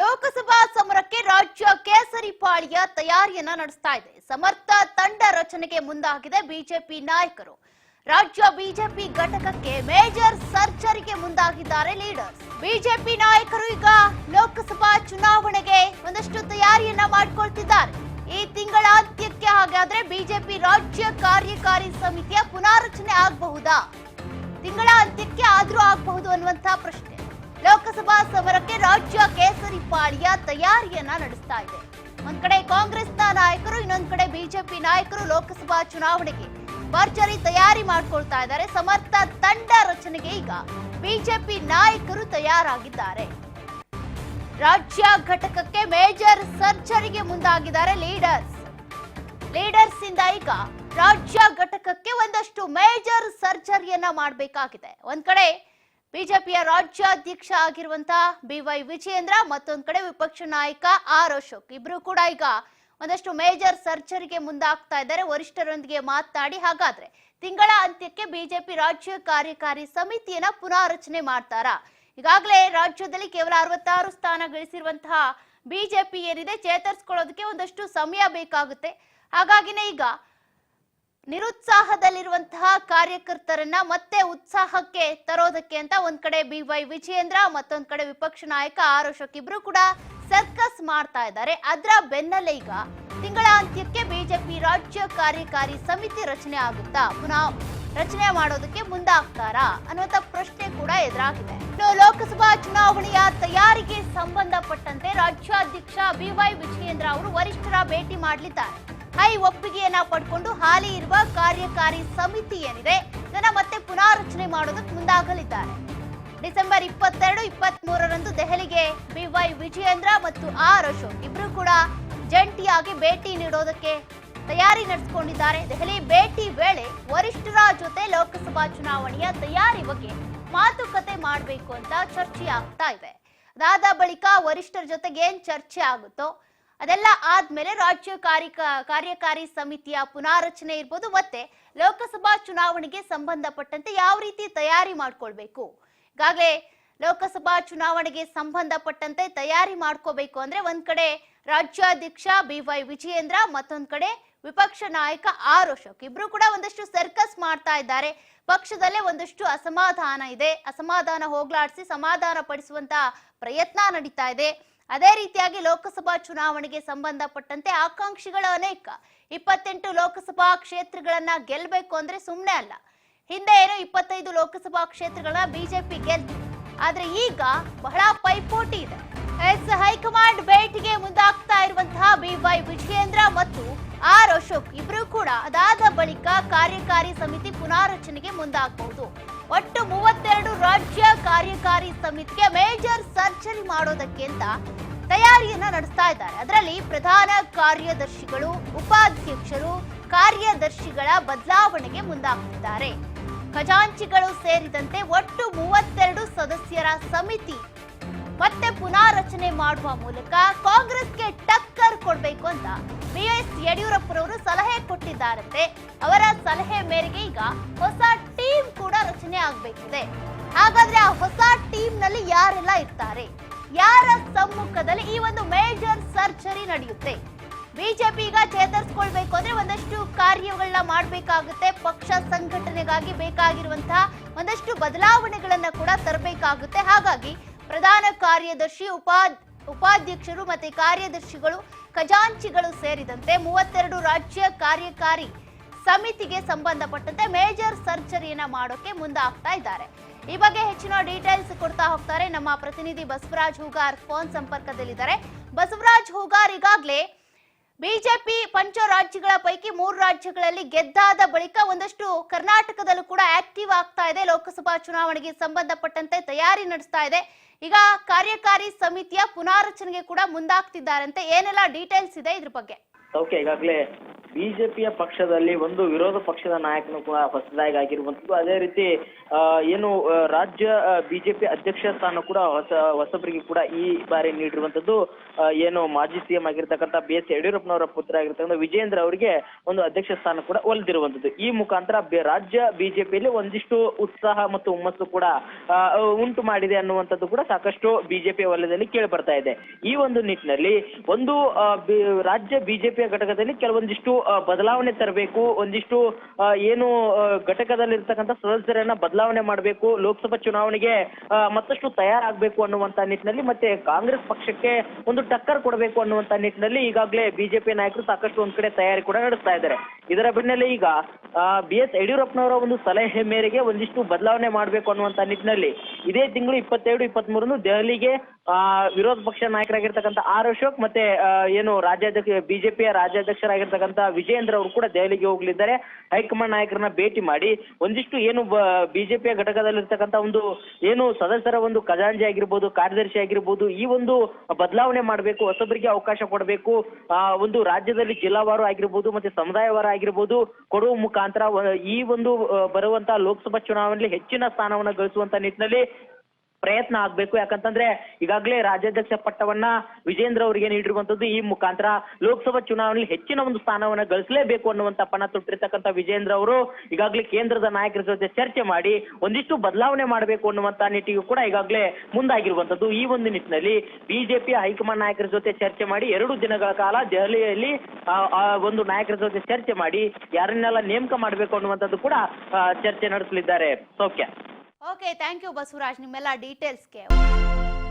ಲೋಕಸಭಾ ಸಮರಕ್ಕೆ ರಾಜ್ಯ ಕೇಸರಿ ಪಾಳಿಯ ತಯಾರಿಯನ್ನ ನಡೆಸ್ತಾ ಇದೆ. ಸಮರ್ಥ ತಂಡ ರಚನೆಗೆ ಮುಂದಾಗಿದೆ ಬಿಜೆಪಿ ನಾಯಕರು. ರಾಜ್ಯ ಬಿಜೆಪಿ ಘಟಕಕ್ಕೆ ಮೇಜರ್ ಸರ್ಜರಿಗೆ ಮುಂದಾಗಿದ್ದಾರೆ ಲೀಡರ್ಸ್. ಬಿಜೆಪಿ ನಾಯಕರು ಈಗ ಲೋಕಸಭಾ ಚುನಾವಣೆಗೆ ಒಂದಷ್ಟು ತಯಾರಿಯನ್ನ ಮಾಡ್ಕೊಳ್ತಿದ್ದಾರೆ. ಈ ತಿಂಗಳ ಅಂತ್ಯಕ್ಕೆ ಹಾಗಾದ್ರೆ ಬಿಜೆಪಿ ರಾಜ್ಯ ಕಾರ್ಯಕಾರಿ ಸಮಿತಿಯ ಪುನಾರಚನೆ ಆಗಬಹುದಾ? ತಿಂಗಳ ಅಂತ್ಯಕ್ಕೆ ಆದ್ರೂ ಆಗಬಹುದು ಅನ್ನುವಂತಹ ಪ್ರಶ್ನೆ. ಲೋಕಸಭಾ ಸಮರಕ್ಕೆ ರಾಜ್ಯ ಕೇಸರಿ ಪಾಳಿಯ ತಯಾರಿಯನ್ನ ನಡೆಸ್ತಾ ಇದೆ. ಒಂದ್ ಕಡೆ ಕಾಂಗ್ರೆಸ್ನ ನಾಯಕರು, ಇನ್ನೊಂದ್ ಕಡೆ ಬಿಜೆಪಿ ನಾಯಕರು ಲೋಕಸಭಾ ಚುನಾವಣೆಗೆ ಭರ್ಜರಿ ತಯಾರಿ ಮಾಡ್ಕೊಳ್ತಾ ಇದ್ದಾರೆ. ಸಮರ್ಥ ತಂಡ ರಚನೆಗೆ ಈಗ ಬಿಜೆಪಿ ನಾಯಕರು ತಯಾರಾಗಿದ್ದಾರೆ. ರಾಜ್ಯ ಘಟಕಕ್ಕೆ ಮೇಜರ್ ಸರ್ಜರಿಗೆ ಮುಂದಾಗಿದ್ದಾರೆ ಲೀಡರ್ಸ್. ಲೀಡರ್ಸ್ ಇಂದ ಈಗ ರಾಜ್ಯ ಘಟಕಕ್ಕೆ ಒಂದಷ್ಟು ಮೇಜರ್ ಸರ್ಜರಿಯನ್ನ ಮಾಡಬೇಕಾಗಿದೆ. ಒಂದ್ ಕಡೆ ಬಿಜೆಪಿಯ ರಾಜ್ಯಾಧ್ಯಕ್ಷ ಆಗಿರುವಂತಹ ಬಿ ವೈ ವಿಜಯೇಂದ್ರ ಮತ್ತೊಂದು ಕಡೆ ವಿಪಕ್ಷ ನಾಯಕ ಆರ್. ಅಶೋಕ್. ಇಬ್ರು ಕೂಡ ಈಗ ಒಂದಷ್ಟು ಮೇಜರ್ ಸರ್ಜರಿಗೆ ಮುಂದಾಗ್ತಾ ಇದ್ದಾರೆ. ವರಿಷ್ಠರೊಂದಿಗೆ ಮಾತನಾಡಿ ಹಾಗಾದ್ರೆ ತಿಂಗಳ ಅಂತ್ಯಕ್ಕೆ ಬಿಜೆಪಿ ರಾಜ್ಯ ಕಾರ್ಯಕಾರಿ ಸಮಿತಿಯನ್ನ ಪುನಾರಚನೆ ಮಾಡ್ತಾರಾ. ಈಗಾಗಲೇ ರಾಜ್ಯದಲ್ಲಿ ಕೇವಲ ಅರವತ್ತಾರು ಸ್ಥಾನ ಗಳಿಸಿರುವಂತಹ ಬಿಜೆಪಿ ಏನಿದೆ, ಚೇತರಿಸ್ಕೊಳ್ಳೋದಕ್ಕೆ ಒಂದಷ್ಟು ಸಮಯ ಬೇಕಾಗುತ್ತೆ. ಹಾಗಾಗಿನೇ ಈಗ ನಿರುತ್ಸಾಹದಲ್ಲಿರುವಂತಹ ಕಾರ್ಯಕರ್ತರನ್ನ ಮತ್ತೆ ಉತ್ಸಾಹಕ್ಕೆ ತರೋದಕ್ಕೆ ಅಂತ ಒಂದ್ ಕಡೆ ಬಿ ವೈ ವಿಜಯೇಂದ್ರ, ಮತ್ತೊಂದ್ ಕಡೆ ವಿಪಕ್ಷ ನಾಯಕ ಆರ್ ಅಶೋಕ್ ಇಬ್ರು ಕೂಡ ಸರ್ಕಸ್ ಮಾಡ್ತಾ ಇದ್ದಾರೆ. ಅದರ ಬೆನ್ನಲ್ಲೇ ಈಗ ತಿಂಗಳ ಅಂತ್ಯಕ್ಕೆ ಬಿಜೆಪಿ ರಾಜ್ಯ ಕಾರ್ಯಕಾರಿ ಸಮಿತಿ ರಚನೆ ಆಗುತ್ತಾ? ಪುನಃ ರಚನೆ ಮಾಡೋದಕ್ಕೆ ಮುಂದಾಗ್ತಾರಾ? ಅನ್ನುವಂತ ಪ್ರಶ್ನೆ ಕೂಡ ಎದುರಾಗಿದೆ. ಇನ್ನು ಲೋಕಸಭಾ ಚುನಾವಣೆಯ ತಯಾರಿಗೆ ಸಂಬಂಧಪಟ್ಟಂತೆ ರಾಜ್ಯಾಧ್ಯಕ್ಷ ಬಿ ವೈ ವಿಜಯೇಂದ್ರ ಅವರು ವರಿಷ್ಠರ ಭೇಟಿ ಮಾಡಲಿದ್ದಾರೆ. ಹೈ ಒಪ್ಪಿಗೆಯನ್ನ ಪಡ್ಕೊಂಡು ಹಾಲಿ ಇರುವ ಕಾರ್ಯಕಾರಿ ಸಮಿತಿ ಏನಿದೆ, ಇದನ್ನ ಮತ್ತೆ ಪುನಾರಚನೆ ಮಾಡೋದಕ್ಕೆ ಮುಂದಾಗಲಿದ್ದಾರೆ. ಡಿಸೆಂಬರ್ ಇಪ್ಪತ್ತೆರಡು ಇಪ್ಪತ್ತ್ ಮೂರರಂದು ದೆಹಲಿಗೆ ಬಿ ವೈ ವಿಜಯೇಂದ್ರ ಮತ್ತು ಆರ್ ಅಶೋಕ್ ಇಬ್ರು ಕೂಡ ಜಂಟಿಯಾಗಿ ಭೇಟಿ ನೀಡೋದಕ್ಕೆ ತಯಾರಿ ನಡೆಸಿಕೊಂಡಿದ್ದಾರೆ. ದೆಹಲಿ ಭೇಟಿ ವೇಳೆ ವರಿಷ್ಠರ ಜೊತೆ ಲೋಕಸಭಾ ಚುನಾವಣೆಯ ತಯಾರಿ ಬಗ್ಗೆ ಮಾತುಕತೆ ಮಾಡಬೇಕು ಅಂತ ಚರ್ಚೆ ಆಗ್ತಾ ಇದೆ. ಅದಾದ ಬಳಿಕ ವರಿಷ್ಠರ ಜೊತೆಗೆ ಏನ್ ಚರ್ಚೆ ಆಗುತ್ತೋ ಅದೆಲ್ಲ ಆದ್ಮೇಲೆ ರಾಜ್ಯ ಕಾರ್ಯಕ, ಕಾರ್ಯಕಾರಿ ಸಮಿತಿಯ ಪುನಾರಚನೆ ಇರ್ಬೋದು, ಮತ್ತೆ ಲೋಕಸಭಾ ಚುನಾವಣೆಗೆ ಸಂಬಂಧಪಟ್ಟಂತೆ ಯಾವ ರೀತಿ ತಯಾರಿ ಮಾಡ್ಕೊಳ್ಬೇಕು. ಈಗಾಗಲೇ ಲೋಕಸಭಾ ಚುನಾವಣೆಗೆ ಸಂಬಂಧಪಟ್ಟಂತೆ ತಯಾರಿ ಮಾಡ್ಕೋಬೇಕು ಅಂದ್ರೆ ಒಂದ್ ಕಡೆ ರಾಜ್ಯಾಧ್ಯಕ್ಷ ಬಿ ವೈ ವಿಜಯೇಂದ್ರ, ಮತ್ತೊಂದ್ ಕಡೆ ವಿಪಕ್ಷ ನಾಯಕ ಆರ್ ಅಶೋಕ್. ಇಬ್ರು ಕೂಡ ಒಂದಷ್ಟು ಸರ್ಕಸ್ ಮಾಡ್ತಾ ಇದ್ದಾರೆ. ಪಕ್ಷದಲ್ಲೇ ಒಂದಷ್ಟು ಅಸಮಾಧಾನ ಇದೆ. ಅಸಮಾಧಾನ ಹೋಗ್ಲಾಡಿಸಿ ಸಮಾಧಾನ ಪಡಿಸುವಂತ ಪ್ರಯತ್ನ ನಡೀತಾ ಇದೆ. ಅದೇ ರೀತಿಯಾಗಿ ಲೋಕಸಭಾ ಚುನಾವಣೆಗೆ ಸಂಬಂಧಪಟ್ಟಂತೆ ಆಕಾಂಕ್ಷಿಗಳು ಅನೇಕ. ಇಪ್ಪತ್ತೆಂಟು ಲೋಕಸಭಾ ಕ್ಷೇತ್ರಗಳನ್ನ ಗೆಲ್ಲಬೇಕು ಅಂದ್ರೆ ಸುಮ್ಮನೆ ಅಲ್ಲ. ಹಿಂದೆ ಏನೋ ಇಪ್ಪತ್ತೈದು ಲೋಕಸಭಾ ಕ್ಷೇತ್ರಗಳನ್ನ ಬಿಜೆಪಿ ಗೆಲ್ತು ಆದ್ರೆ ಈಗ ಬಹಳ ಪೈಪೋಟಿ ಇದೆ. ಎಸ್ ಹೈಕಮಾಂಡ್ ಭೇಟಿಗೆ ಮುಂದಾಗ್ತಾ ಇರುವ ವೈ ವಿಜಯೇಂದ್ರ ಮತ್ತು ಆರ್ ಅಶೋಕ್ ಇಬ್ಬರೂ ಕೂಡ ಅದಾದ ಬಳಿಕ ಕಾರ್ಯಕಾರಿ ಸಮಿತಿ ಪುನಾರಚನೆಗೆ ಮುಂದಾಗಬಹುದು ಒಟ್ಟು ಮೂವತ್ತೆರಡು ರಾಜ್ಯ ಕಾರ್ಯಕಾರಿ ಸಮಿತಿಗೆ ಮೇಜರ್ ಸರ್ಜರಿ ಮಾಡೋದಕ್ಕೆ ಅಂತ ತಯಾರಿಯನ್ನ ನಡೆಸ್ತಾ ಇದ್ದಾರೆ. ಅದರಲ್ಲಿ ಪ್ರಧಾನ ಕಾರ್ಯದರ್ಶಿಗಳು, ಉಪಾಧ್ಯಕ್ಷರು, ಕಾರ್ಯದರ್ಶಿಗಳ ಬದಲಾವಣೆಗೆ ಮುಂದಾಗುತ್ತಿದ್ದಾರೆ ಖಜಾಂಚಿಗಳು ಸೇರಿದಂತೆ ಒಟ್ಟು ಮೂವತ್ತೆರಡು ಸದಸ್ಯರ ಸಮಿತಿ ಮತ್ತೆ ಪುನಾರಚನೆ ಮಾಡುವ ಮೂಲಕ ಕಾಂಗ್ರೆಸ್ಗೆ ಟಕ್ಕರ್ ಕೊಡಬೇಕು ಅಂತ ಬಿ ಎಸ್ ಯಡಿಯೂರಪ್ಪರವರು ಸಲಹೆ ಕೊಟ್ಟಿದ್ದಾರಂತೆ. ಅವರ ಸಲಹೆ ಮೇರೆಗೆ ಈಗ ಹೊಸ ಟೀಮ್ ಕೂಡ ರಚನೆ ಆಗಬೇಕಿದೆ. ಹಾಗಾದ್ರೆ ಆ ಹೊಸ ಟೀಮ್ನಲ್ಲಿ ಯಾರೆಲ್ಲ ಇರ್ತಾರೆ? ಯಾರ ಸಮ್ಮುಖದಲ್ಲಿ ಈ ಒಂದು ಮೇಜರ್ ಸರ್ಜರಿ ನಡೆಯುತ್ತೆ? ಬಿಜೆಪಿ ಈಗ ಚೇತರಿಸ್ಕೊಳ್ಬೇಕು ಅಂದ್ರೆ ಒಂದಷ್ಟು ಕಾರ್ಯಗಳನ್ನ ಮಾಡಬೇಕಾಗುತ್ತೆ. ಪಕ್ಷ ಸಂಘಟನೆಗಾಗಿ ಬೇಕಾಗಿರುವಂತಹ ಒಂದಷ್ಟು ಬದಲಾವಣೆಗಳನ್ನ ಕೂಡ ತರಬೇಕಾಗುತ್ತೆ. ಹಾಗಾಗಿ ಪ್ರಧಾನ ಕಾರ್ಯದರ್ಶಿ ಉಪಾದ್ ಉಪಾಧ್ಯಕ್ಷರು ಮತ್ತೆ ಕಾರ್ಯದರ್ಶಿಗಳು, ಖಜಾಂಚಿಗಳು ಸೇರಿದಂತೆ ಮೂವತ್ತೆರಡು ರಾಜ್ಯ ಕಾರ್ಯಕಾರಿ ಸಮಿತಿಗೆ ಸಂಬಂಧಪಟ್ಟಂತೆ ಮೇಜರ್ ಸರ್ಜರಿಯನ್ನ ಮಾಡೋಕೆ ಮುಂದಾಗ್ತಾ ಇದ್ದಾರೆ. ಈ ಬಗ್ಗೆ ಹೆಚ್ಚಿನ ಡೀಟೇಲ್ಸ್ ಕೊಡ್ತಾ ಹೋಗ್ತಾರೆ ನಮ್ಮ ಪ್ರತಿನಿಧಿ ಬಸವರಾಜ್ ಹೂಗಾರ್ ಫೋನ್ ಸಂಪರ್ಕದಲ್ಲಿದ್ದಾರೆ. ಬಸವರಾಜ್ ಹೂಗಾರ್ ಈಗಾಗಲೇ ಬಿಜೆಪಿ ಪಂಚ ರಾಜ್ಯಗಳ ಪೈಕಿ ಮೂರು ರಾಜ್ಯಗಳಲ್ಲಿ ಗೆದ್ದಾದ ಬಳಿಕ ಒಂದಷ್ಟು ಕರ್ನಾಟಕದಲ್ಲೂ ಕೂಡ ಆಕ್ಟಿವ್ ಆಗ್ತಾ ಇದೆ. ಲೋಕಸಭಾ ಚುನಾವಣೆಗೆ ಸಂಬಂಧಪಟ್ಟಂತೆ ತಯಾರಿ ನಡೆಸ್ತಾ ಇದೆ. ಈಗ ಕಾರ್ಯಕಾರಿ ಸಮಿತಿಯ ಪುನಾರಚನೆಗೆ ಕೂಡ ಮುಂದಾಗ್ತಿದ್ದಾರಂತೆ. ಏನೆಲ್ಲ ಡೀಟೇಲ್ಸ್ ಇದೆ ಇದ್ರ ಬಗ್ಗೆ? ಓಕೆ ಈಗಾಗಲೇ ಬಿಜೆಪಿಯ ಪಕ್ಷದಲ್ಲಿ ಒಂದು ವಿರೋಧ ಪಕ್ಷದ ನಾಯಕನು ಕೂಡ ಹೊಸದಾಗಿ ಆಗಿರುವಂತದ್ದು ಅದೇ ರೀತಿ ಏನು ರಾಜ್ಯ ಬಿಜೆಪಿ ಅಧ್ಯಕ್ಷ ಸ್ಥಾನ ಕೂಡ ಹೊಸ, ಹೊಸಬರಿಗೆ ಕೂಡ ಈ ಬಾರಿ ನೀಡಿರುವಂತದ್ದು ಏನು ಮಾಜಿ ಸಿಎಂ ಆಗಿರ್ತಕ್ಕಂಥ ಬಿ ಎಸ್ ಯಡಿಯೂರಪ್ಪನವರ ಪುತ್ರ ಆಗಿರ್ತಕ್ಕಂಥ ವಿಜೇಂದ್ರ ಅವರಿಗೆ ಒಂದು ಅಧ್ಯಕ್ಷ ಸ್ಥಾನ ಕೂಡ ಒಲಿದಿರುವಂತದ್ದು ಈ ಮುಖಾಂತರ ರಾಜ್ಯ ಬಿಜೆಪಿಯಲ್ಲಿ ಒಂದಿಷ್ಟು ಉತ್ಸಾಹ ಮತ್ತು ಹುಮ್ಮಸ್ಸು ಕೂಡ ಉಂಟು ಮಾಡಿದೆ ಅನ್ನುವಂಥದ್ದು ಕೂಡ ಸಾಕಷ್ಟು ಬಿಜೆಪಿ ವಲಯದಲ್ಲಿ ಕೇಳಿ ಬರ್ತಾ ಇದೆ. ಈ ಒಂದು ನಿಟ್ಟಿನಲ್ಲಿ ಒಂದು ರಾಜ್ಯ ಬಿಜೆಪಿಯ ಘಟಕದಲ್ಲಿ ಕೆಲವೊಂದಿಷ್ಟು ಬದಲಾವಣೆ ತರಬೇಕು, ಒಂದಿಷ್ಟು ಏನು ಘಟಕದಲ್ಲಿ ಘಟಕದಲ್ಲಿರ್ತಕ್ಕಂಥ ಸದಸ್ಯರನ್ನ ಬದಲಾವಣೆ ಮಾಡಬೇಕು ಲೋಕಸಭಾ ಚುನಾವಣೆಗೆ ಮತ್ತಷ್ಟು ತಯಾರಾಗಬೇಕು ಅನ್ನುವಂತ ನಿಟ್ಟಿನಲ್ಲಿ ಮತ್ತೆ ಕಾಂಗ್ರೆಸ್ ಪಕ್ಷಕ್ಕೆ ಒಂದು ಟಕ್ಕರ್ ಕೊಡಬೇಕು ಅನ್ನುವಂತ ನಿಟ್ಟಿನಲ್ಲಿ ಈಗಾಗಲೇ ಬಿಜೆಪಿ ನಾಯಕರು ಸಾಕಷ್ಟು ಒಂದ್ ಕಡೆ ತಯಾರಿ ಕೂಡ ನಡೆಸ್ತಾ ಇದ್ದಾರೆ. ಇದರ ಬೆನ್ನಲ್ಲೇ ಈಗ ಬಿ ಎಸ್ ಯಡಿಯೂರಪ್ಪನವರ ಒಂದು ಸಲಹೆ ಮೇರೆಗೆ ಒಂದಿಷ್ಟು ಬದಲಾವಣೆ ಮಾಡಬೇಕು ಅನ್ನುವಂತ ನಿಟ್ಟಿನಲ್ಲಿ ಇದೇ ತಿಂಗಳು ಇಪ್ಪತ್ತೆರಡು ಇಪ್ಪತ್ಮೂರನ್ನು ದೆಹಲಿಗೆ ಆ, ವಿರೋಧ ಪಕ್ಷ ನಾಯಕರಾಗಿರ್ತಕ್ಕಂಥ ಆರ್ ಅಶೋಕ್ ಮತ್ತೆ ಏನು ರಾಜ್ಯಾಧ್ಯಕ್ಷ ಬಿಜೆಪಿಯ ರಾಜ್ಯಾಧ್ಯಕ್ಷರಾಗಿರ್ತಕ್ಕಂಥ ವಿಜೇಂದ್ರ ಅವರು ಕೂಡ ದೆಹಲಿಗೆ ಹೋಗ್ಲಿದ್ದಾರೆ. ಹೈಕಮಾಂಡ್ ನಾಯಕರನ್ನ ಭೇಟಿ ಮಾಡಿ ಒಂದಿಷ್ಟು ಏನು ಬಿಜೆಪಿಯ ಘಟಕದಲ್ಲಿರ್ತಕ್ಕಂಥ ಒಂದು ಏನು ಸದಸ್ಯರ ಒಂದು ಖಜಾಂಜಿ ಆಗಿರ್ಬೋದು ಕಾರ್ಯದರ್ಶಿ ಆಗಿರ್ಬೋದು ಈ ಒಂದು ಬದಲಾವಣೆ ಮಾಡಬೇಕು ಹೊಸಬರಿಗೆ ಅವಕಾಶ ಕೊಡಬೇಕು ಆ, ಒಂದು ರಾಜ್ಯದಲ್ಲಿ ಜಿಲ್ಲಾವಾರು ಆಗಿರ್ಬೋದು ಮತ್ತೆ ಸಮುದಾಯವಾರ ಆಗಿರ್ಬೋದು ಕೊಡುವ ಮುಖಾಂತರ ಈ ಒಂದು ಬರುವಂತಹ ಬರುವಂತ ಲೋಕಸಭಾ ಚುನಾವಣೆಯಲ್ಲಿ ಹೆಚ್ಚಿನ ಸ್ಥಾನವನ್ನ ಗಳಿಸುವಂತ ನಿಟ್ಟಿನಲ್ಲಿ ಪ್ರಯತ್ನ ಆಗ್ಬೇಕು. ಯಾಕಂತಂದ್ರೆ ಈಗಾಗಲೇ ರಾಜ್ಯಾಧ್ಯಕ್ಷ ಪಟ್ಟವನ್ನ ವಿಜೇಂದ್ರ ಅವರಿಗೆ ನೀಡಿರುವಂತದ್ದು ಈ ಮುಖಾಂತರ ಲೋಕಸಭಾ ಚುನಾವಣೆಯಲ್ಲಿ ಹೆಚ್ಚಿನ ಒಂದು ಸ್ಥಾನವನ್ನ ಗಳಿಸಲೇಬೇಕು ಅನ್ನುವಂತ ಪಣ ತೊಟ್ಟಿರ್ತಕ್ಕಂಥ ವಿಜೇಂದ್ರ ಅವರು ಈಗಾಗಲೇ ಕೇಂದ್ರದ ನಾಯಕರ ಜೊತೆ ಚರ್ಚೆ ಮಾಡಿ ಒಂದಿಷ್ಟು ಬದಲಾವಣೆ ಮಾಡಬೇಕು ಅನ್ನುವಂತ ನಿಟ್ಟಿಗೂ ಕೂಡ ಈಗಾಗಲೇ ಮುಂದಾಗಿರುವಂತದ್ದು ಈ ಒಂದು ನಿಟ್ಟಿನಲ್ಲಿ ಬಿಜೆಪಿ ಹೈಕಮಾಂಡ್ ನಾಯಕರ ಜೊತೆ ಚರ್ಚೆ ಮಾಡಿ ಎರಡು ದಿನಗಳ ಕಾಲ ದೆಹಲಿಯಲ್ಲಿ ಒಂದು ನಾಯಕರ ಜೊತೆ ಚರ್ಚೆ ಮಾಡಿ ಯಾರನ್ನೆಲ್ಲ ನೇಮಕ ಮಾಡಬೇಕು ಅನ್ನುವಂಥದ್ದು ಕೂಡ ಚರ್ಚೆ ನಡೆಸಲಿದ್ದಾರೆ. ಸೌಖ್ಯ. ಓಕೆ ಥ್ಯಾಂಕ್ ಯು ಬಸವರಾಜ್ ನಿಮ್ಮೆಲ್ಲ ಡೀಟೇಲ್ಸ್ಗೆ